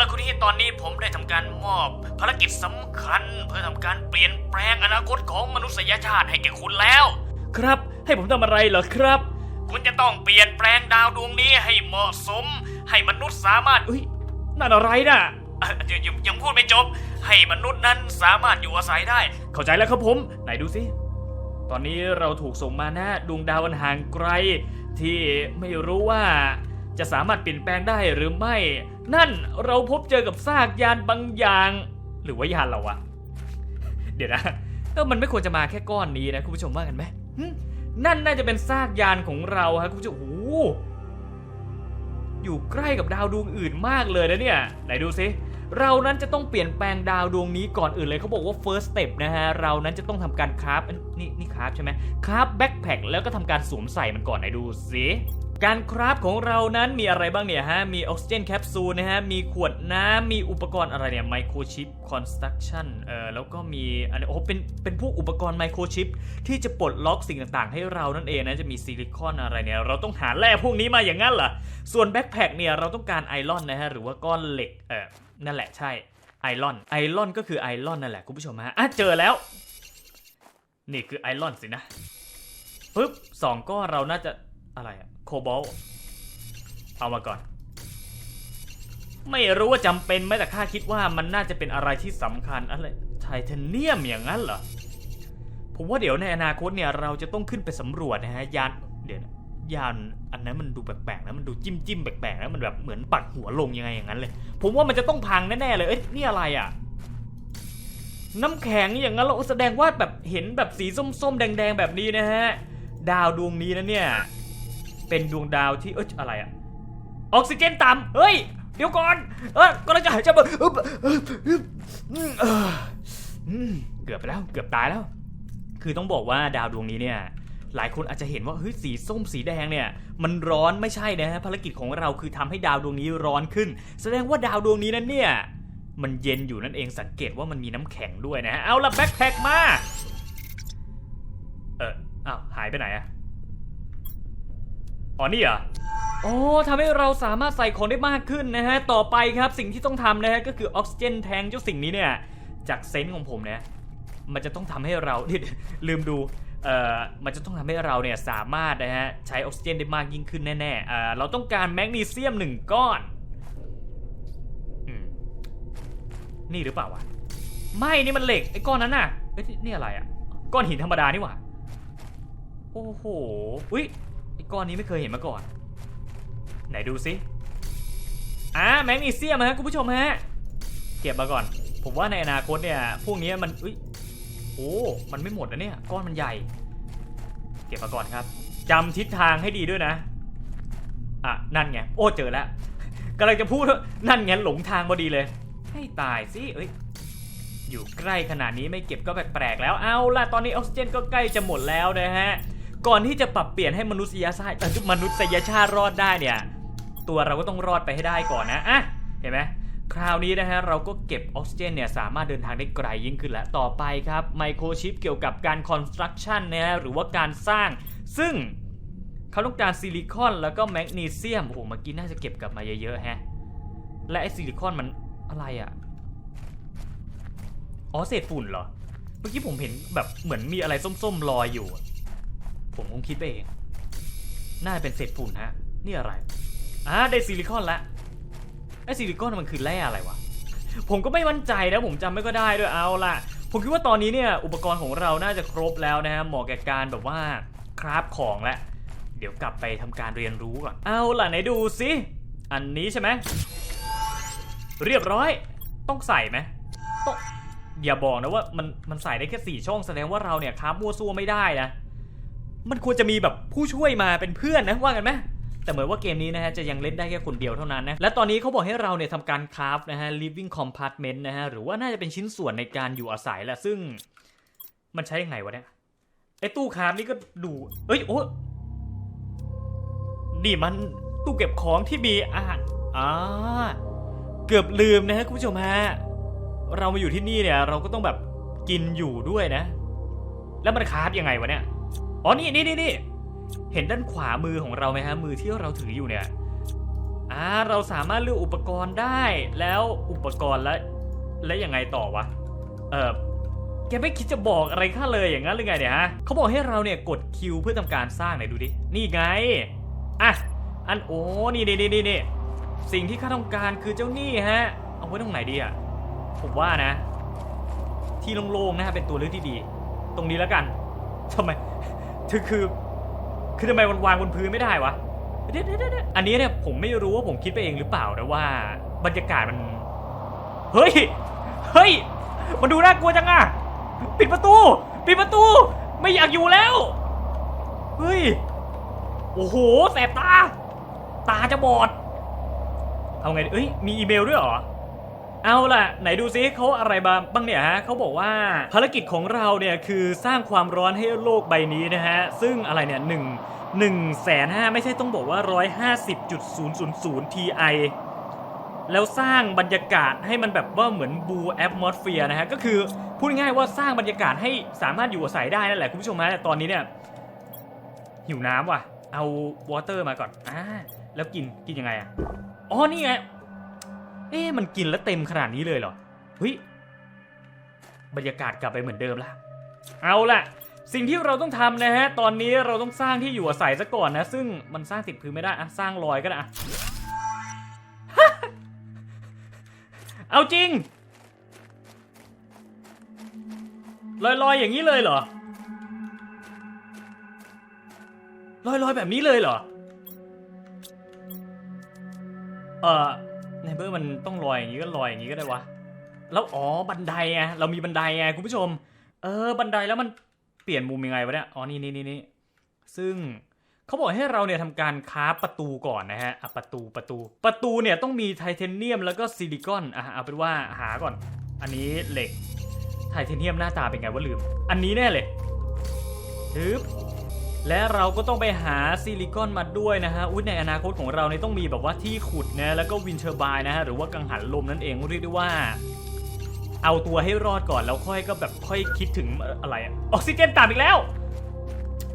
ละคุณที่ตอนนี้ผมได้ทำการมอบภารกิจสำคัญ เพื่อทำการเปลี่ยนแปลงอนาคตของมนุษยชาติให้แก่คุณแล้ว ครับ ให้ผมทำอะไรเหรอครับ คุณจะต้องเปลี่ยนแปลงดาวดวงนี้ให้เหมาะสม ให้มนุษย์สามารถเฮ้ยนั่นอะไรน่ะเอ่อยังยังยังพูดไม่จบ ให้มนุษย์นั้นสามารถอยู่อาศัยได้ เข้าใจแล้วครับผม ไหนดูสิตอนนี้เราถูกส่งมานะดวงดาวอันห่างไกล ที่ไม่รู้ว่าจะสามารถเปลี่ยนแปลงได้หรือไม่ นั่นเราพบเจอกับซากยานบางอย่าง หรือว่ายานเราอะเดี๋ยวนะเออมันไม่ควรจะมาแค่ก้อนนี้นะคุณผู้ชมว่ากันไหมนั่นน่าจะเป็นซากยานของเราฮะคุณผู้ชมโอ้โหอยู่ใกล้กับดาวดวงอื่นมากเลยนะเนี่ยไหนดูสิเรานั้นจะต้องเปลี่ยนแปลงดาวดวงนี้ก่อนอื่นเลยเขาบอกว่า first step นะฮะ เรานั้นจะต้องทำการคราฟนี่นี่คราฟใช่ไหมคราฟแบ็คแพคแล้วก็ทำการสวมใส่มันก่อนไหนดูสิ การคราฟของเรานั้นมีอะไรบ้างเนี่ยฮะ มีออกซิเจนแคปซูลนะฮะ มีขวดน้ำ มีอุปกรณ์อะไรเนี่ยไมโครชิปคอนสตรักชั่นเอ่อแล้วก็มีอันนี้โอ้เป็นเป็นพวกอุปกรณ์ไมโครชิปที่จะปลดล็อกสิ่งต่างๆ ให้เรานั่นเองนะจะมีซิลิคอนอะไรเนี่ย เราต้องหาแร่พวกนี้มาอย่างนั้นเหรอ ส่วนแบ็คแพคเนี่ยเราต้องการไอรอนนะฮะ หรือว่าก้อนเหล็กเออนั่นแหละใช่ไอรอนไอรอนก็คือไอรอนนั่นแหละคุณผู้ชมฮะอะเจอแล้ว นี่คือไอรอนสินะปึ๊บสองก้อนเราน่าจะอะไรอะ โคบอลเอามาก่อน ไม่รู้ว่าจำเป็นไหมแต่ข้าคิดว่ามันน่าจะเป็นอะไรที่สำคัญอะไรไทเทเนียมอย่างนั้นเหรอ ผมว่าเดี๋ยวในอนาคตเนี่ยเราจะต้องขึ้นไปสำรวจนะฮะยานเดี๋ยวยานอันนั้นมันดูแปลกๆนะมันดูจิ้มจิ้มๆแปลกๆนะมันแบบเหมือนปักหัวลงยังไงอย่างนั้นเลย ผมว่ามันจะต้องพังแน่ๆเลยเอ้ยนี่อะไรอะน้ำแข็งอย่างนั้นเราแสดงว่าแบบเห็นแบบสีส้มๆ แดง ๆ แบบนี้นะฮะ ดาวดวงนี้นะเนี่ย เป็นดวงดาวที่เอ้ยอะไรอะออกซิเจนต่ำเฮ้ย เดี๋ยวก่อน เออก็เราจะหายใจแบบอึ๊บอึ๊บอึ๊บอืมเอออืมเกือบไปแล้ว เกือบตายแล้ว คือต้องบอกว่าดาวดวงนี้เนี่ย หลายคนอาจจะเห็นว่าเฮ้ยสีส้มสีแดงเนี่ย มันร้อนไม่ใช่นะฮะภารกิจของเราคือทำให้ดาวดวงนี้ร้อนขึ้น แสดงว่าดาวดวงนี้นั้นเนี่ย มันเย็นอยู่นั่นเองสังเกตว่ามันมีน้ำแข็งด้วยนะฮะเอาละแบ็คแพ็คมา เอออ้าวหายไปไหนอะ อ๋อนี่เหรออ๋อทำให้เราสามารถใส่ของได้มากขึ้นนะฮะ ต่อไปครับสิ่งที่ต้องทำนะฮะก็คือออกซิเจนแทงเจ้าสิ่งนี้เนี่ย จากเซนส์ของผมเนี่ยมันจะต้องทำให้เราเดี๋ยวลืมดู เอ่อ มันจะต้องทำให้เราเนี่ยสามารถนะฮะใช้ออกซิเจนได้มากยิ่งขึ้นแน่ๆเอ่อเราต้องการแมกนีเซียมหนึ่งก้อนอืมนี่หรือเปล่าวะ ไม่นี่มันเหล็กไอ้ก้อนนั้นน่ะเอ้ยนี่อะไรอะก้อนหินธรรมดานี่หว่า โอ้โห อุ้ย อ้ก้อนนี้ไม่เคยเห็นมาก่อน ไหนดูสิอ่าแมกนีเซียมฮะคุณผู้ชมฮะ เก็บมาก่อน ผมว่าในอนาคตเนี่ยพวกนี้มันอุ้ยโอ้ มันไม่หมดนะเนี่ย ก้อนมันใหญ่ เก็บมาก่อนครับจำทิศทางให้ดีด้วยนะ อะ นั่นไง โอ้ เจอแล้วกำลังจะพูดนั่นไงหลงทางพอดีเลย ให้ตายสิเอ้ย อยู่ใกล้ขนาดนี้ไม่เก็บก็แปลกๆแล้ว เอาล่ะ ตอนนี้ออกซิเจนก็ใกล้จะหมดแล้วนะฮะ ก่อนที่จะปรับเปลี่ยนให้มนุษยชาติมนุษยชาติรอดได้เนี่ย ตัวเราก็ต้องรอดไปให้ได้ก่อนนะอะเห็นไหมคราวนี้นะฮะเราก็เก็บออกซิเจนเนี่ยสามารถเดินทางได้ไกลยิ่งขึ้นแล้วต่อไปครับไมโครชิปเกี่ยวกับการคอนสตรักชั่นนะฮะหรือว่าการสร้าง ซึ่งเขาต้องการซิลิคอนแล้วก็แมกนีเซียมโอ้โหเมื่อกี้น่าจะเก็บกลับมาเยอะๆแฮะและไอซิลิคอนมันอะไรอะ่ะอ๋อเศษฝุ่นเหรอ เมื่อกี้ผมเห็นแบบเหมือนมีอะไรส้มๆลอยอยู่ ผมคงคิดไปเอง น่าจะเป็นเศษฝุ่นฮะ นี่อะไรอ่าได้ซิลิคอนละไอซิลิคอนมันคือแร่อะไรวะ ผมก็ไม่มั่นใจนะผมจำไม่ก็ได้ด้วยเอาล่ะ ผมคิดว่าตอนนี้เนี่ยอุปกรณ์ของเราน่าจะครบแล้วนะฮะเหมาะแก่การแบบว่าคราฟของแล้วเดี๋ยวกลับไปทำการเรียนรู้ก่อน เอาล่ะไหนดูสิอันนี้ใช่ไหมเรียบร้อย ต้องใส่ไหมต้องอย่าบอกนะว่ามันมันใส่ได้แค่สี่ช่องแสดงว่าเราเนี่ยคราฟมั่วซั่วไม่ได้นะ มันควรจะมีแบบผู้ช่วยมาเป็นเพื่อนนะว่ากันไหมแต่เหมือนว่าเกมนี้นะฮะจะยังเล่นได้แค่คนเดียวเท่านั้นนะ และตอนนี้เขาบอกให้เราเนี่ยทำการคราฟนะฮะ living compartment นะฮะ หรือว่าน่าจะเป็นชิ้นส่วนในการอยู่อาศัยแหละ ซึ่งมันใช้ยังไงวะเนี่ย ไอ้ตู้คราฟนี่ก็ดูเอ้ยโอ้นี่มันตู้เก็บของที่มีอาหารอ่าเกือบลืมนะฮะคุณผู้ชมฮะ เรามาอยู่ที่นี่เนี่ย เราก็ต้องแบบกินอยู่ด้วยนะ แล้วมันคราฟยังไงวะเนี่ย อ๋อนี่นี่นี่นี่เห็นด้านขวามือของเราไหมฮะมือที่เราถืออยู่เนี่ยอ่าเราสามารถเลือกอุปกรณ์ได้แล้วอุปกรณ์แล้วแล้วยังไงต่อวะเออแกไม่คิดจะบอกอะไรข้าเลยอย่างนั้นหรือไงเนี่ยฮะเขาบอกให้เราเนี่ยกดคิวเพื่อทำการสร้างไหนดูดินี่ไงอะอันโอ้นี่นี่นี่นี่นี่สิ่งที่ข้าต้องการคือเจ้านี่ฮะเอาไว้ตรงไหนดีอะผมว่านะ ที่โล่งๆนะฮะเป็นตัวเลือกที่ดี ตรงนี้แล้วกันทำไม คือคือคือทำไมมันวางบนพื้นไม่ได้วะเดี๋ยวเดี๋ยวเดี๋ยวอันนี้เนี่ยผมไม่รู้ว่าผมคิดไปเองหรือเปล่านะว่า บรรยากาศมัน เฮ้ย เฮ้ย มันดูน่ากลัวจังอะปิดประตู ปิดประตู ไม่อยากอยู่แล้ว เฮ้ย โอ้โห แสบตา ตาจะบอด เอาไง เอ้ย มีอีเมลด้วยเหรอ เอาล่ะ ไหนดูซิเขาอะไรบ้างบ้างเนี่ยฮะเขาบอกว่าภารกิจของเราเนี่ยคือสร้างความร้อนให้โลกใบนี้นะฮะ ซึ่งอะไรเนี่ยหนึ่งหนึ่งแสนห้าไม่ใช่ต้องบอกว่าร้อยห้าสิบจุดศูนย์ศูนย์ศูนย์ทีไอแล้วสร้างบรรยากาศให้มันแบบว่าเหมือนบูแอปมอสเฟียนะฮะ ก็คือพูดง่ายว่าสร้างบรรยากาศให้สามารถอยู่อาศัยได้นั่นแหละคุณผู้ชมฮะแต่ตอนนี้เนี่ย หิวน้ำว่ะ เอาวอเตอร์มาก่อนอ่าแล้วกินกินยังไงอะอ๋อนี่ไง เอ๊ะมันกินแล้วเต็มขนาดนี้เลยเหรอเฮ้ยบรรยากาศกลับไปเหมือนเดิมละเอาละสิ่งที่เราต้องทำนะฮะ ตอนนี้เราต้องสร้างที่อยู่อาศัยซะก่อนนะ ซึ่งมันสร้างติดพื้นไม่ได้อะสร้างลอยก็ได้อะเอาจริง ลอยๆอย่างนี้เลยเหรอ ลอยๆแบบนี้เลยเหรอ เอ่อ ในเมื่อมันต้องลอยอย่างนี้ก็ลอยอย่างนี้ก็ได้วะ แล้วอ๋อบันไดไงเรามีบันไดไงคุณผู้ชม เออบันไดแล้วมันเปลี่ยนมุมยังไงวะเนี่ย อ๋อนี่นี่นี่ซึ่งเขาบอกให้เราเนี่ยทำการค้าประตูก่อนนะฮะอะประตูประตู ประตูเนี่ยต้องมีไทเทเนียมแล้วก็ซิลิคอนอะเอาเป็นว่าหาก่อน อันนี้เหล็กไทเทเนียมหน้าตาเป็นไงวะลืม อันนี้แน่เลยฮึบ และเราก็ต้องไปหาซิลิคอนมาด้วยนะฮะอุ้ยในอนาคตของเราเนี่ยต้องมีแบบว่าที่ขุดนะแล้วก็วินเทอร์บายนะฮะหรือว่ากังหันลมนั่นเองเรียกได้ว่า เอาตัวให้รอดก่อนแล้วค่อยก็แบบค่อยคิดถึงอะไรอะออกซิเจนต่ำอีกแล้ว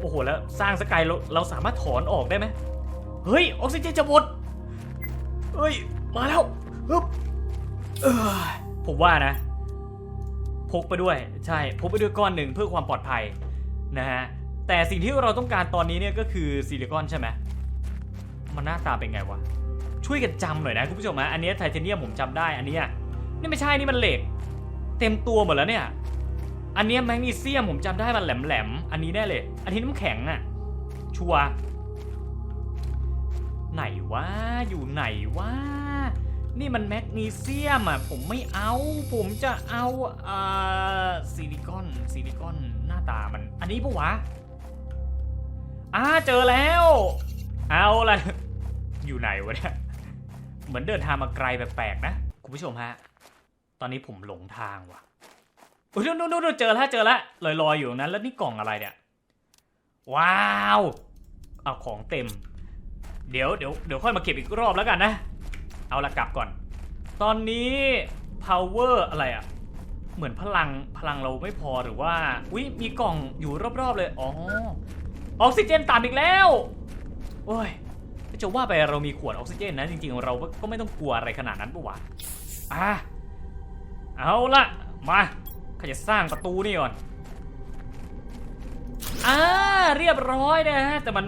โอ้โหแล้วสร้างสกายเราเราสามารถถอนออกได้ไหมเฮ้ยออกซิเจนจะหมดเฮ้ยมาแล้วฮึบผมว่านะ พกไปด้วย ใช่พกไปด้วยก้อนหนึ่งเพื่อความปลอดภัยนะฮะ แต่สิ่งที่เราต้องการตอนนี้เนี่ยก็คือซิลิคอนใช่ไหมมันหน้าตาเป็นไงวะ ช่วยกันจำหน่อยนะคุณผู้ชมฮะอันนี้ไทเทเนียมผมจำได้อันนี้นี่ไม่ใช่นี่มันเหล็ก เต็มตัวหมดแล้วเนี่ย อันนี้แมกนีเซียมผมจำได้มันแหลมๆอันนี้แน่เลย อันนี้น้ำแข็งอะชัวร์ไหนวะอยู่ไหนวะนี่มันแมกนีเซียมอะผมไม่เอา ผมจะเอาอ่าซิลิคอนซิลิคอนหน้าตามัน อันนี้ปะวะ อ่าเจอแล้ว เอาละอยู่ไหนวะเนี่ย เหมือนเดินทางมาไกลแปลกๆนะ คุณผู้ชมฮะ ตอนนี้ผมหลงทางว่ะโอ้ยนู่นนู่นเจอแล้วเจอแล้วลอยๆอยู่นั้น แล้วนี่กล่องอะไรเนี่ย ว้าว เอาของเต็ม เดี๋ยวเดี๋ยวเดี๋ยวค่อยมาเก็บอีกรอบแล้วกันนะ เอาละกลับก่อน ตอนนี้ power อะไรอะเหมือนพลังพลังเราไม่พอหรือว่า อุ้ยมีกล่องอยู่รอบๆเลย อ๋อ ออกซิเจนต่ำอีกแล้ว โอ้ยจะว่าไปเรามีขวดออกซิเจนนะจริงๆเราก็ไม่ต้องกลัวอะไรขนาดนั้นปะวะอะเอาละมาข้าจะสร้างประตูนี่ก่อนอ่าเรียบร้อยนะฮะแต่มัน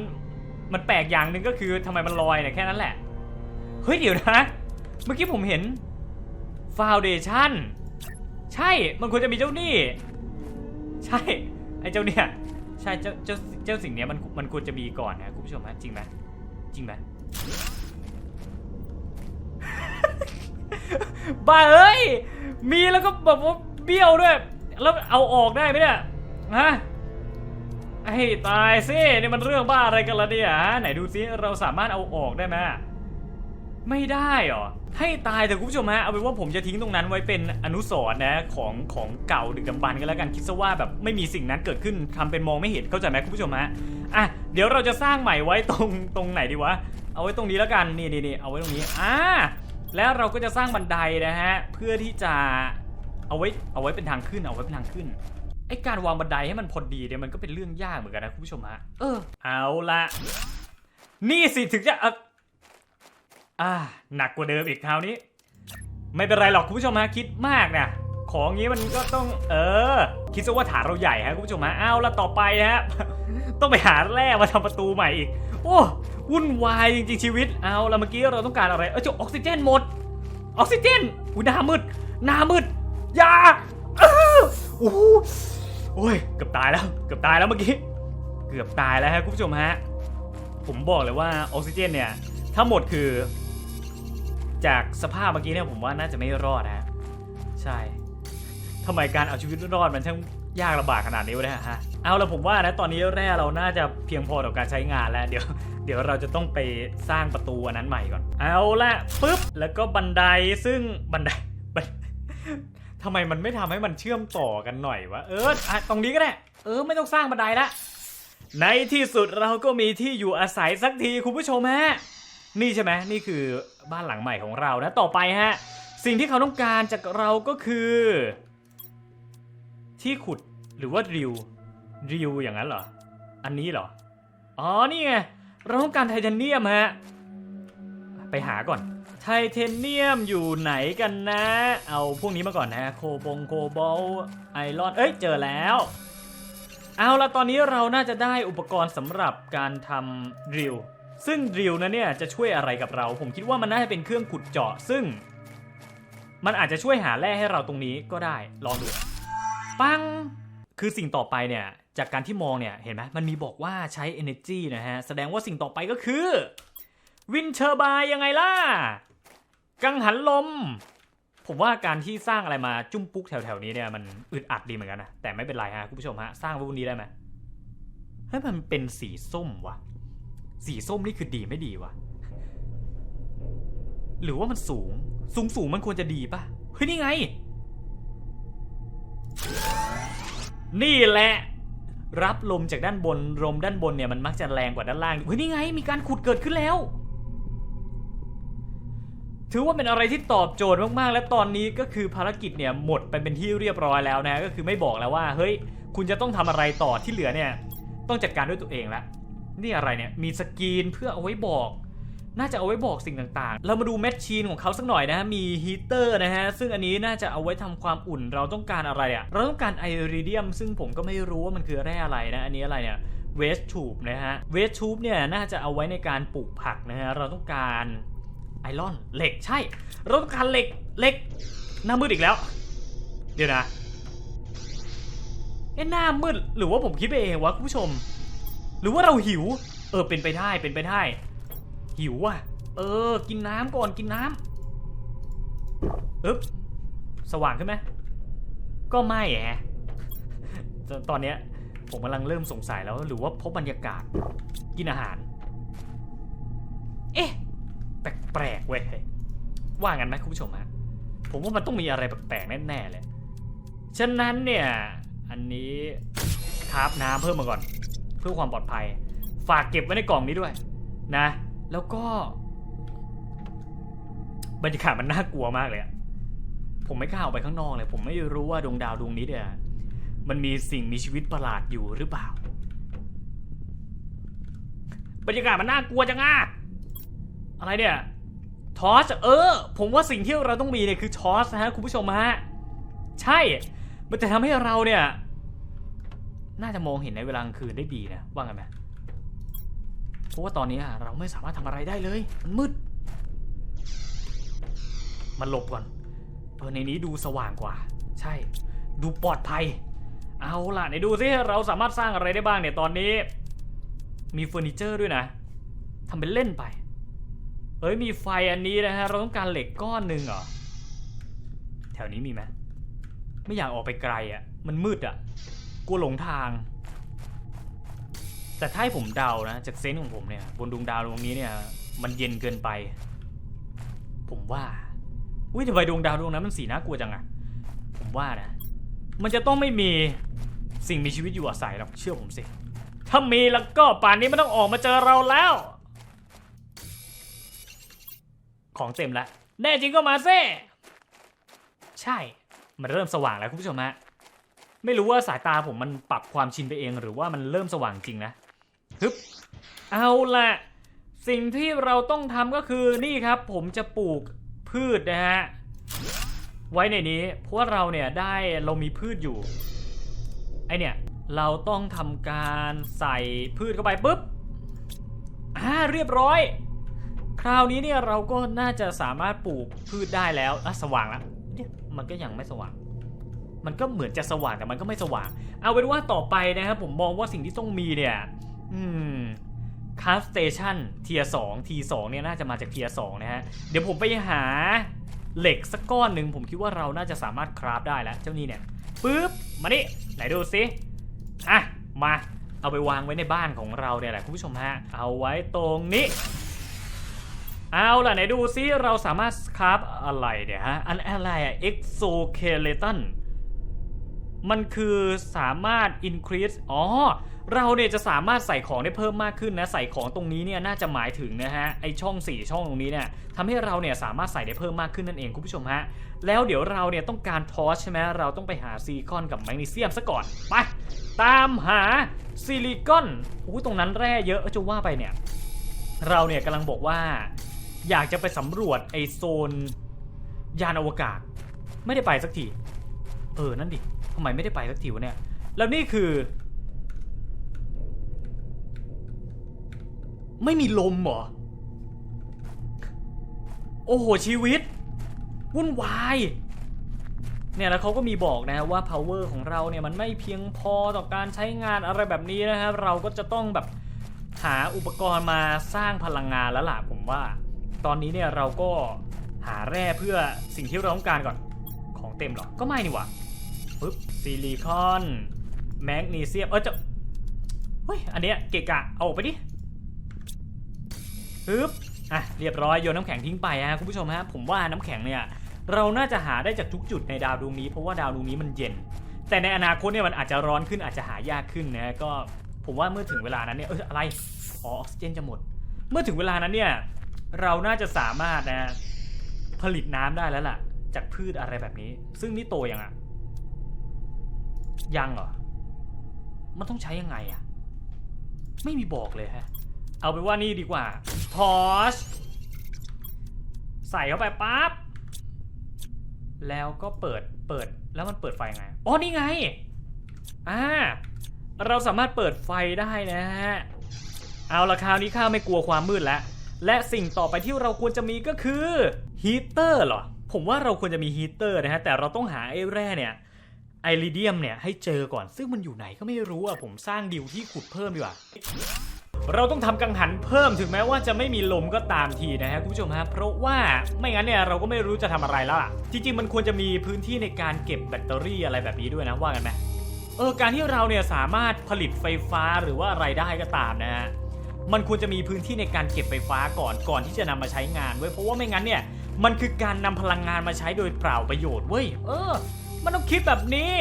มันแปลกอย่างหนึ่งก็คือทำไมมันลอยเนี่ยแค่นั้นแหละ เฮ้ยเดี๋ยวนะ เมื่อกี้ผมเห็นฟาวเดชั่นใช่มันควรจะมีเจ้านี่ ใช่ ไอ้เจ้าเนี่ย ใช่เจ้าเจ้าเจ้าสิ่งนี้มันมันควรจะมีก่อนนะคุณผู้ชมฮะจริงไหมจริงไหมบ้าเอ้ยมีแล้วก็แบบว่าเบี้ยวด้วย แล้วเอาออกได้ไหมเนี่ยฮะให้ตายสินี่มันเรื่องบ้าอะไรกันละเนี่ยฮะไหนดูซิเราสามารถเอาออกได้ไหม ไม่ได้หรอ ให้ตายแต่คุณผู้ชมฮะเอาเป็นว่าผมจะทิ้งตรงนั้นไว้เป็นอนุสรณ์นะของของเก่าดึกดำบรรพ์กันแล้วกันคิดซะว่าแบบไม่มีสิ่งนั้นเกิดขึ้นทำเป็นมองไม่เห็นเข้าใจไหมคุณผู้ชมฮะอะเดี๋ยวเราจะสร้างใหม่ไว้ตรงตรงไหนดีวะเอาไว้ตรงนี้แล้วกันนี่นี่นี่เอาไว้ตรงนี้อ่าแล้วเราก็จะสร้างบันไดนะฮะเพื่อที่จะเอาไว้เอาไว้เป็นทางขึ้นเอาไว้เป็นทางขึ้นไอการวางบันไดให้มันพอดีเนี่ยมันก็เป็นเรื่องยากเหมือนกันนะคุณผู้ชมฮะเออเอาละนี่สิถึงจะเอ่าหนักกว่าเดิมอีกคราวนี้ ไม่เป็นไรหรอกคุณผู้ชมฮะคิดมากนะของงี้มันก็ต้องเออ คิดซะว่าฐานเราใหญ่ฮะคุณผู้ชมฮะเอาละต่อไปฮะต้องไปหาแร่มาทำประตูใหม่อีก โอ้วุ่นวายจริงๆชีวิตเอาละเมื่อกี้เราต้องการอะไรเออจออกซิเจนหมดออกซิเจนอุ้ยหน้ามืดหน้ามืดยาอ้าวโอ้โหโอ้ยเกือบตายแล้วเกือบตายแล้วเมื่อกี้เกือบตายแล้วฮะคุณผู้ชมฮะผมบอกเลยว่าออกซิเจนเนี่ยทั้งหมดคือ จากสภาพเมื่อกี้เนี่ยผมว่าน่าจะไม่รอดฮะใช่ทำไมการเอาชีวิตรอดมันช่างยากลำบากขนาดนี้วะเนี่ยฮะเอาละผมว่านะตอนนี้แร่เราน่าจะเพียงพอต่อการใช้งานแล้ว เดี๋ยว เดี๋ยวเราจะต้องไปสร้างประตูอันนั้นใหม่ก่อน เอาละปุ๊บแล้วก็บันไดซึ่งบันไดบันทำไมมันไม่ทำให้มันเชื่อมต่อกันหน่อยวะเอออะตรงนี้ก็ได้เออไม่ต้องสร้างบันไดละในที่สุดเราก็มีที่อยู่อาศัยสักทีคุณผู้ชมฮะ นี่ใช่ไหมนี่คือบ้านหลังใหม่ของเรานะต่อไปฮะสิ่งที่เขาต้องการจากเราก็คือ ที่ขุดหรือว่าริวริวอย่างนั้นเหรอ อันนี้เหรอ อ๋อนี่ไงเราต้องการไทเทเนียมฮะไปหาก่อนไทเทเนียมอยู่ไหนกันนะ เอาพวกนี้มาก่อนนะ โคบงโคบอลไอรอนเอ้ยเจอแล้ว เอาละตอนนี้เราน่าจะได้อุปกรณ์สำหรับการทำริว ซึ่งริวนั้นเนี่ยจะช่วยอะไรกับเรา ผมคิดว่ามันน่าจะเป็นเครื่องขุดเจาะ ซึ่ง มันอาจจะช่วยหาแร่ให้เราตรงนี้ก็ได้ลองดูปังคือสิ่งต่อไปเนี่ยจากการที่มองเนี่ยเห็นไหมมันมีบอกว่าใช้ energy นะฮะ แสดงว่าสิ่งต่อไปก็คือวินเชอร์บายยังไงล่ะ กังหันลม ผมว่าการที่สร้างอะไรมาจุ้มปุ๊กแถวๆนี้เนี่ยมันอึดอัดดีเหมือนกันนะ แต่ไม่เป็นไรฮะคุณผู้ชมฮะ สร้างไว้บนนี้ได้ไหมให้มันเป็นสีส้มวะ สีส้มนี่คือดีไม่ดีวะ หรือว่ามันสูง สูงสูงมันควรจะดีปะเฮ้ยนี่ไง นี่แหละ รับลมจากด้านบนลมด้านบนเนี่ยมันมักจะแรงกว่าด้านล่างเฮ้ยนี่ไง มีการขุดเกิดขึ้นแล้ว ถือว่าเป็นอะไรที่ตอบโจทย์มากๆ และตอนนี้ก็คือภารกิจเนี่ยหมดไปเป็นที่เรียบร้อยแล้วนะก็คือไม่บอกแล้วว่า เฮ้ย คุณจะต้องทำอะไรต่อที่เหลือเนี่ย ต้องจัดการด้วยตัวเองละ นี่อะไรเนี่ย มีสกรีนเพื่อเอาไว้บอก น่าจะเอาไว้บอกสิ่งต่างๆ เรามาดูแมชชีนของเขาสักหน่อยนะฮะ มีฮีเตอร์นะฮะ ซึ่งอันนี้น่าจะเอาไว้ทำความอุ่น เราต้องการอะไรอะ่ะ เราต้องการไอริเดียม ซึ่งผมก็ไม่รู้ว่ามันคือแร่อะไรนะ อันนี้อะไรเนี่ยเวสทูบนะฮะ เวสทูบเนี่ยน่าจะเอาไว้ในการปลูกผักนะฮะ เราต้องการไอรอนเหล็กใช่ เราต้องการเหล็กเหล็กหน้ามืดอีกแล้ว เดี๋ยวนะเอ๊ะหน้ามืดหรือว่าผมคิดไปเองวะคุณผู้ชม หรือว่าเราหิว เออเป็นไปได้เป็นไปได้ หิวว่ะ เออ กินน้ำก่อนกินน้ำอึ๊บสว่างขึ้นไหมก็ไม่แฮะตอนเนี้ยผมกำลังเริ่มสงสัยแล้วหรือว่าพราะบรรยากาศกินอาหาร เอ๊ะแปลกๆเว้ยว่างั้นไหมคุณผู้ชมฮะผมว่ามันต้องมีอะไรแปลกๆแน่ๆเลย ฉะนั้นเนี่ย อันนี้คราบน้ำเพิ่มมาก่อน เพื่อความปลอดภัย ฝากเก็บไว้ในกล่องนี้ด้วยนะ แล้วก็ บรรยากาศมันน่ากลัวมากเลยผมไม่กล้าออกไปข้างนอกเลย ผมไม่รู้ว่าดวงดาวดวงนี้เนี่ยมันมีสิ่งมีชีวิตประหลาดอยู่หรือเปล่า บรรยากาศมันน่ากลัวจังอะอะไรเนี่ยทอสเออ ผมว่าสิ่งที่เราต้องมีเนี่ยคือทอสนะฮะคุณผู้ชมฮะใช่ มันจะทำให้เราเนี่ย น่าจะมองเห็นในเวลากลางคืนได้ดีนะว่าไงไหมเพราะว่าตอนนี้เราไม่สามารถทำอะไรได้เลย มันมืด มันหลบก่อนเออในนี้ดูสว่างกว่า ใช่ ดูปลอดภัย เอาล่ะไหนดูซิเราสามารถสร้างอะไรได้บ้างเนี่ยตอนนี้ มีเฟอร์นิเจอร์ด้วยนะทำเป็นเล่นไปเอ้ยมีไฟอันนี้นะฮะเราต้องการเหล็กก้อนหนึ่งเหรอแถวนี้มีไหมไม่อยากออกไปไกลอะ่ะ มันมืดอะ่ะ กลัวหลงทาง แต่ถ้าให้ผมเดานะจากเซนส์ของผมเนี่ยบนดวงดาวดวงนี้เนี่ย มันเย็นเกินไป ผมว่าอุ้ยทำไมดวงดาวดวงนั้นมันสีน่ากลัวจังอะผมว่านะ มันจะต้องไม่มีสิ่งมีชีวิตอยู่อาศัยหรอกเชื่อผมสิ ถ้ามีแล้วก็ป่านนี้มันต้องออกมาเจอเราแล้ว ของเต็มแล้วแน่จริงก็มาเซ่ใช่ มันเริ่มสว่างแล้วคุณผู้ชมฮะ ไม่รู้ว่าสายตาผมมันปรับความชินไปเอง หรือว่ามันเริ่มสว่างจริงนะฮึบเอาละสิ่งที่เราต้องทำก็คือนี่ครับ ผมจะปลูกพืชนะฮะไว้ในนี้ เพราะว่าเราเนี่ยได้เรามีพืชอยู่ไอเนี่ยเราต้องทำการใส่พืชเข้าไปปุ๊บอ่าเรียบร้อย คราวนี้เนี่ยเราก็น่าจะสามารถปลูกพืชได้แล้วอะสว่างแล้วเนี่ยมันก็ยังไม่สว่าง มันก็เหมือนจะสว่างแต่มันก็ไม่สว่าง เอาเป็นว่าต่อไปนะครับผมมองว่าสิ่งที่ต้องมีเนี่ย อืมคาสเตชันเทียสองทีสองเนี่ยน่าจะมาจากเทียสองนะฮะ เดี๋ยวผมไปหาเหล็กสักก้อนหนึ่งผมคิดว่าเราน่าจะสามารถคราฟได้แล้ว เจ้านี่เนี่ยปึ๊บมานี่ไหนดูสิอะมาเอาไปวางไว้ในบ้านของเราเนี่ยแหละคุณผู้ชมฮะ เอาไว้ตรงนี้ เอาล่ะไหนดูซิเราสามารถคราฟอะไรเนี่ยฮะ อันอะไรอะ exoskeleton มันคือสามารถ increase อ๋อ เราเนี่ยจะสามารถใส่ของได้เพิ่มมากขึ้นนะ ใส่ของตรงนี้เนี่ยน่าจะหมายถึงนะฮะ ไอช่อง 4 ช่องตรงนี้เนี่ยทำให้เราเนี่ยสามารถใส่ได้เพิ่มมากขึ้นนั่นเองคุณผู้ชมฮะ แล้วเดี๋ยวเราเนี่ยต้องการทอสใช่ไหมเราต้องไปหาซิลิคอนกับแมกนีเซียมซะก่อน ไป ตามหาซิลิคอนอู้ตรงนั้นแร่เยอะจะว่าไปเนี่ย เราเนี่ยกำลังบอกว่า อยากจะไปสำรวจไอโซนยานอวกาศ ไม่ได้ไปสักที เออ นั่นดิ ทำไมไม่ได้ไปสักทีวะเนี่ย แล้วนี่คือ ไม่มีลมเหรอ โอ้โห ชีวิต วุ่นวาย เนี่ยแล้วเขาก็มีบอกนะว่า power ของเราเนี่ยมันไม่เพียงพอต่อการใช้งานอะไรแบบนี้นะครับ เราก็จะต้องแบบหาอุปกรณ์มาสร้างพลังงานแล้วล่ะผมว่า ตอนนี้เนี่ยเราก็หาแร่เพื่อสิ่งที่เราต้องการก่อน ของเต็มหรอ ก็ไม่นี่หว่า ปึ๊บซิลิคอนแมกนีเซียมเออจะเฮ้ยอันเนี้ยเกะกะเอาออกไปดิปึ๊บอะเรียบร้อยโยนน้ำแข็งทิ้งไปฮะคุณผู้ชมฮะผมว่าน้ำแข็งเนี่ยเราน่าจะหาได้จากทุกจุดในดาวดวงนี้เพราะว่าดาวดวงนี้มันเย็น แต่ในอนาคตเนี่ยมันอาจจะร้อนขึ้นอาจจะหายากขึ้นนะก็ผมว่าเมื่อถึงเวลานั้นเนี่ยเอออะไรอ๋อออกซิเจนจะหมด เมื่อถึงเวลานั้นเนี่ยเราน่าจะสามารถนะผลิตน้ำได้แล้วล่ะ จากพืชอะไรแบบนี้ ซึ่งนี่โตยังอะ ยังเหรอ มันต้องใช้ยังไงอะไม่มีบอกเลยฮะ เอาไปว่านี่ดีกว่าทอสใส่เข้าไปปั๊บ แล้วก็เปิด เปิด แล้วมันเปิดไฟยังไง อ๋อ นี่ไง อ่า เราสามารถเปิดไฟได้นะฮะ เอาละคราวนี้ข้าไม่กลัวความมืดแล้ว และสิ่งต่อไปที่เราควรจะมีก็คือฮีเตอร์เหรอ ผมว่าเราควรจะมีฮีเตอร์นะฮะ แต่เราต้องหาไอ้แร่เนี่ย ไอริเดียมเนี่ยให้เจอก่อน ซึ่งมันอยู่ไหนก็ไม่รู้อะผมสร้างดิวที่ขุดเพิ่มดีกว่าเราต้องทำกังหันเพิ่มถึงแม้ว่าจะไม่มีลมก็ตามทีนะฮะคุณผู้ชมฮะเพราะว่าไม่งั้นเนี่ยเราก็ไม่รู้จะทำอะไรแล้วล่ะ จริงๆมันควรจะมีพื้นที่ในการเก็บแบตเตอรี่อะไรแบบนี้ด้วยนะว่ากันไหมเออการที่เราเนี่ยสามารถผลิตไฟฟ้าหรือว่าอะไรได้ก็ตามนะฮะมันควรจะมีพื้นที่ในการเก็บไฟฟ้าก่อนก่อนที่จะนำมาใช้งานเว้ยเพราะว่าไม่งั้นเนี่ยมันคือการนำพลังงานมาใช้โดยเปล่าประโยชน์เว้ยเออ มันต้องคิดแบบนี้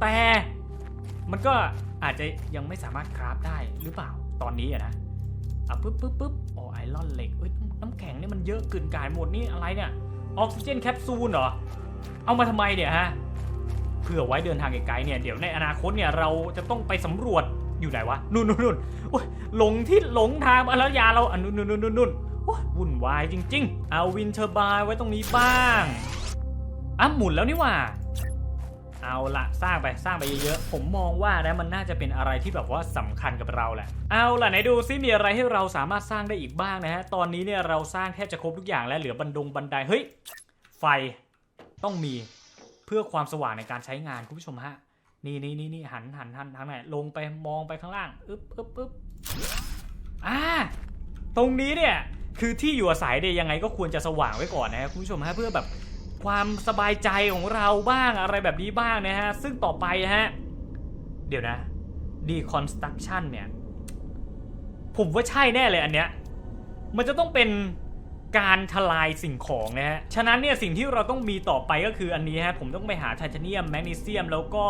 แต่มันก็อาจจะยังไม่สามารถคราฟได้หรือเปล่าตอนนี้อะนะอะปึ๊บปึ๊บปึ๊บอ๋อไอรอนเหล็กเอ้ยน้ำแข็งเนี่ยมันเยอะเกินกายหมดนี่อะไรเนี่ยออกซิเจนแคปซูลเหรอ เอามาทำไมเนี่ยฮะเผื่อไว้เดินทางไกลๆเนี่ยเดี๋ยวในอนาคตเนี่ยเราจะต้องไปสำรวจอยู่ไหนวะนู่นนู่นนู่นโอ้ยหลงที่หลงทางมาแล้วยาเราอะนู่นนู่นนู่นนู่นนู่นวุ่นวายจริง ๆ เอาวินเทอร์บายไว้ตรงนี้บ้างอะหมุนแล้วนี่ว่า เอาละสร้างไปสร้างไปเยอะๆผมมองว่านะมันน่าจะเป็นอะไรที่แบบว่าสำคัญกับเราแหละ เอาล่ะไหนดูซิมีอะไรให้เราสามารถสร้างได้อีกบ้างนะฮะตอนนี้เนี่ยเราสร้างแทบจะครบทุกอย่างแล้วเหลือบันดงบันไดเฮ้ยไฟต้องมีเพื่อความสว่างในการใช้งานคุณผู้ชมฮะนี่นี่นี่นี่หันหันหันทางไหนลงไปมองไปข้างล่างอึ๊บอึ๊บอึ๊บอ่าตรงนี้เนี่ยคือที่อยู่อาศัยเนี่ยยังไงก็ควรจะสว่างไว้ก่อนนะฮะคุณผู้ชมฮะเพื่อแบบ ความสบายใจของเราบ้างอะไรแบบนี้บ้างนะฮะ ซึ่งต่อไปฮะ เดี๋ยวนะ deconstruction เนี่ย ผมว่าใช่แน่เลยอันเนี้ย มันจะต้องเป็นการทลายสิ่งของนะฮะ ฉะนั้นเนี่ยสิ่งที่เราต้องมีต่อไปก็คืออันนี้ฮะ ผมต้องไปหาไทเทเนียมแมกนีเซียมแล้วก็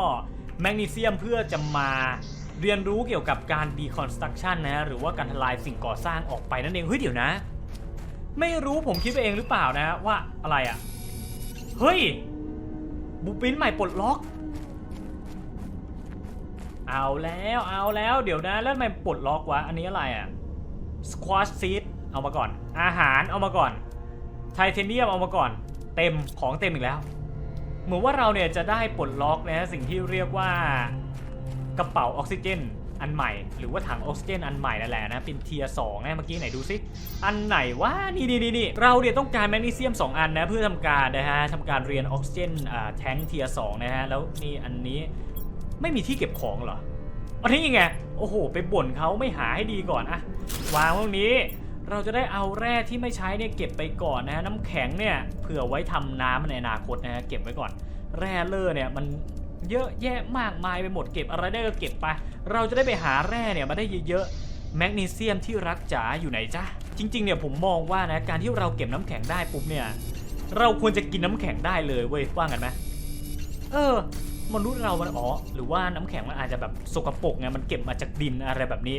แมกนีเซียมเพื่อจะมาเรียนรู้เกี่ยวกับการ deconstruction นะฮะ หรือว่าการทลายสิ่งก่อสร้างออกไปนั่นเอง เฮ้ยเดี๋ยวนะ ไม่รู้ผมคิดไปเองหรือเปล่านะว่าอะไรอะ เฮ้ยบูปินใหม่ปลดล็อก เอาแล้วเอาแล้วเดี๋ยวนะแล้วทำไมปลดล็อกวะ อันนี้อะไรอะสควอชซีดเอามาก่อน อาหารเอามาก่อน ไทเทเนียมเอามาก่อน เต็มของเต็มอีกแล้ว เหมือนว่าเราเนี่ยจะได้ปลดล็อกนะสิ่งที่เรียกว่ากระเป๋าออกซิเจน อันใหม่ หรือว่าถังออกซิเจนอันใหม่นั่นแหละนะเป็นเทียสองนะเมื่อกี้ไหนดูซิอันไหนวะนี่นี่นี่นี่เราเนี่ยวต้องการแมกนีเซียม 2 อันนะเพื่อทำการนะฮะทำการเรียนออกซิเจนอ่าแทงเทียสองนะฮะแล้วนี่อันนี้ไม่มีที่เก็บของเหรออันนี้ยังไงโอ้โห ไปบ่นเขาไม่หาให้ดีก่อนอะวางตรงนี้เราจะได้เอาแร่ที่ไม่ใช้เนี่ยเก็บไปก่อนนะฮะน้ำแข็งเนี่ยเผื่อไว้ทำน้ำในอนาคตนะฮะเก็บไว้ก่อน แร่เลอร์เนี่ยมัน เยอะแยะมากมายไปหมดเก็บอะไรได้ก็เก็บไป เราจะได้ไปหาแร่เนี่ยมาได้เยอะๆแมกนีเซียมที่รักจ๋าอยู่ไหนจ้าจริงๆเนี่ยผมมองว่านะการที่เราเก็บน้ำแข็งได้ปุ๊บเนี่ย เราควรจะกินน้ำแข็งได้เลยเว้ยว่ากันไหมเออมนุษย์เรามันอ๋อหรือว่าน้ำแข็งมันอาจจะแบบสกปรกไงมันเก็บมาจากดินอะไรแบบนี้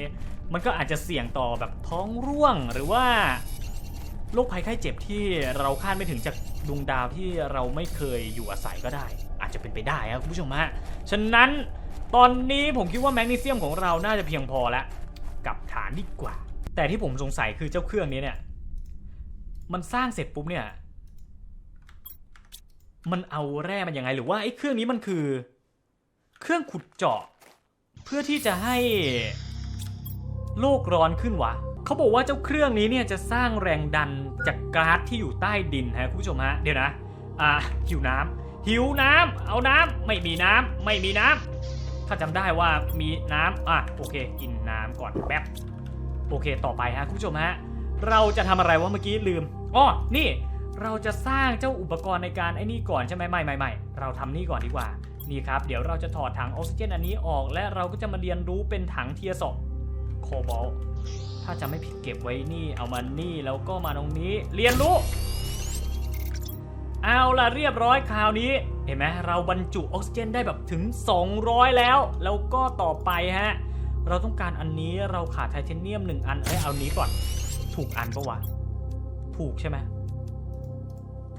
มันก็อาจจะเสี่ยงต่อแบบท้องร่วงหรือว่าโรคภัยไข้เจ็บที่เราคาดไม่ถึงจากดวงดาวที่เราไม่เคยอยู่อาศัยก็ได้ จจะเป็นไปได้ครับคุณผู้ชมฮะฉะนั้นตอนนี้ผมคิดว่าแมกนีเซียมของเราน่าจะเพียงพอแล้วกับฐานดีกว่า แต่ที่ผมสงสัยคือเจ้าเครื่องนี้เนี่ย มันสร้างเสร็จปุ๊บเนี่ย มันเอาแร่มันยังไงหรือว่าไอ้เครื่องนี้มันคือ เครื่องขุดเจาะ เพื่อที่จะให้โลกร้อนขึ้นวะเขาบอกว่าเจ้าเครื่องนี้เนี่ยจะสร้างแรงดันจากก๊าซที่อยู่ใต้ดินฮะคุณผู้ชมฮะเดี๋ยวนะ อ่าหิวน้ำ หิวน้ำเอาน้ำไม่มีน้ำไม่มีน้ำถ้าจำได้ว่ามีน้ำอะโอเค กินน้ำก่อนแป๊บโอเคต่อไปฮะคุณผู้ชมฮะเราจะทำอะไรวะเมื่อกี้ลืมอ๋อนี่ เราจะสร้างเจ้าอุปกรณ์ในการไอ้นี่ก่อนใช่ไหมไม่ไม่ไม่เราทำนี่ก่อนดีกว่านี่ครับ เดี๋ยวเราจะถอดถังออกซิเจนอันนี้ออก และเราก็จะมาเรียนรู้เป็นถังเทียสองโคบอลถ้าจะไม่ผิดเก็บไว้นี่เอามานี่แล้วก็มาตรงนี้เรียนรู้ เอาล่ะเรียบร้อยคราวนี้เห็นไหมเราบรรจุออกซิเจนได้แบบถึง 200 แล้ว แล้วก็ต่อไปฮะ เราต้องการอันนี้เราขาดไทเทเนียมหนึ่งอันเอ้ยเอานี้ก่อน ถูกอันปะวะ ถูกใช่ไหม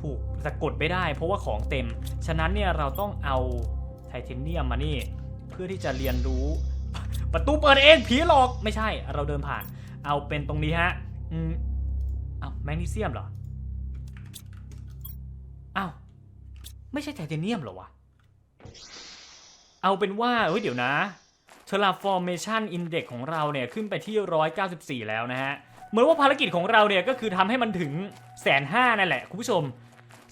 ถูกแต่กดไม่ได้ เพราะว่าของเต็ม ฉะนั้นเนี่ยเราต้องเอาไทเทเนียมมานี่ เพื่อที่จะเรียนรู้ประตูเปิดเองผีหลอกไม่ใช่ เราเดินผ่าน เอาเป็นตรงนี้ฮะอืมเอาแมกนีเซียมเหรอ อ้าว ไม่ใช่ไทเทเนียมเหรอวะ เอาเป็นว่า เฮ้ย เดี๋ยวนะ Terraformation Index ของเราเนี่ย ขึ้นไปที่ 194 แล้วนะฮะ เหมือนว่าภารกิจของเราเนี่ย ก็คือทำให้มันถึงแสนห้านั่นแหละ คุณผู้ชม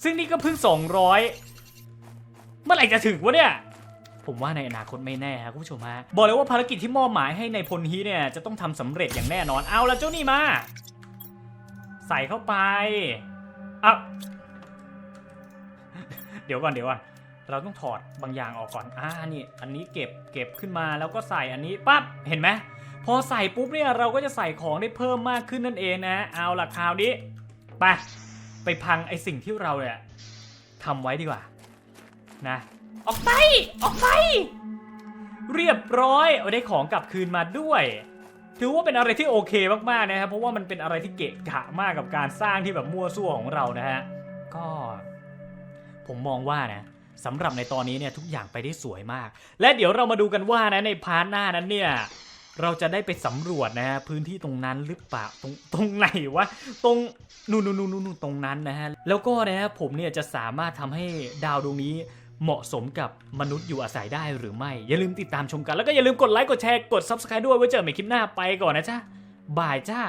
ซึ่งนี่ก็เพิ่ง 200 เมื่อไหร่จะถึงวะเนี่ยผมว่าในอนาคตไม่แน่ครับคุณผู้ชมฮะบอกเลยว่าภารกิจที่มอบหมายให้ในพลฮีเนี่ยจะต้องทำสำเร็จอย่างแน่นอนเอาละเจ้านี่มา ใส่เข้าไปอะ เดี๋ยวก่อนเดี๋ยวก่อนเราต้องถอดบางอย่างออกก่อนอ่านี่ อันนี้เก็บเก็บขึ้นมาแล้วก็ใส่อันนี้ปั๊บเห็นไหมพอใส่ปุ๊บเนี่ยเราก็จะใส่ของได้เพิ่มมากขึ้นนั่นเองนะ เอาละคราวนี้ไปไปพังไอสิ่งที่เราเนี่ยทำไว้ดีกว่านะออกไปออกไป เรียบร้อยเอาได้ของกลับคืนมาด้วย ถือว่าเป็นอะไรที่โอเคมากๆนะครับเพราะว่ามันเป็นอะไรที่เกะกะมากกับการสร้างที่แบบมั่วซั่วของเรานะฮะก็ ผมมองว่านะสำหรับในตอนนี้เนี่ยทุกอย่างไปได้สวยมาก และเดี๋ยวเรามาดูกันว่านะในพาร์ทหน้านั้นเนี่ยเราจะได้ไปสำรวจนะฮะพื้นที่ตรงนั้นหรือเปล่าตรงตรงไหนวะตรงนู่นนู่นนู่นตรงนั้นนะฮะแล้วก็นะฮะผมเนี่ยจะสามารถทำให้ดาวดวงนี้เหมาะสมกับมนุษย์อยู่อาศัยได้หรือไม่ อย่าลืมติดตามชมกัน แล้วก็อย่าลืมกดไลค์กดแชร์กด subscribe ด้วยไว้เจอกันใหม่คลิปหน้าไปก่อนนะจ๊ะบายจ้า